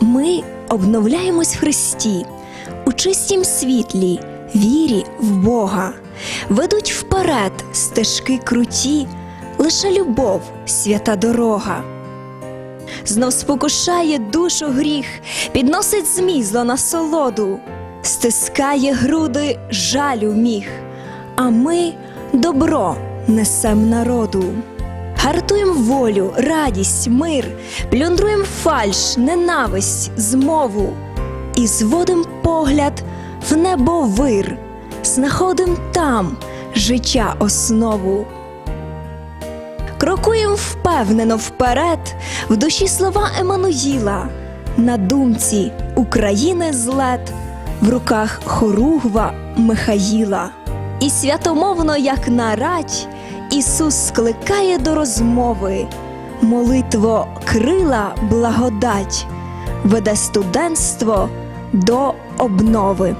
Ми обновляємось в Христі, у чистім світлі, вірі в Бога. Ведуть вперед стежки круті, лише любов, свята дорога. Знов спокушає душу гріх, підносить змій зло на солоду, стискає груди жалю міг, а ми добро несем народу. Гартуєм волю, радість, мир, плюндруєм фальш, ненависть, змову. І зводим погляд в небо вир, знаходим там життя основу. Крокуєм впевнено вперед, в душі слова Еммануїла, на думці України злет, в руках хоругва Михаїла. І святомовно, як на радь, Ісус скликає до розмови, молитво крила благодать, веде студентство до обнови.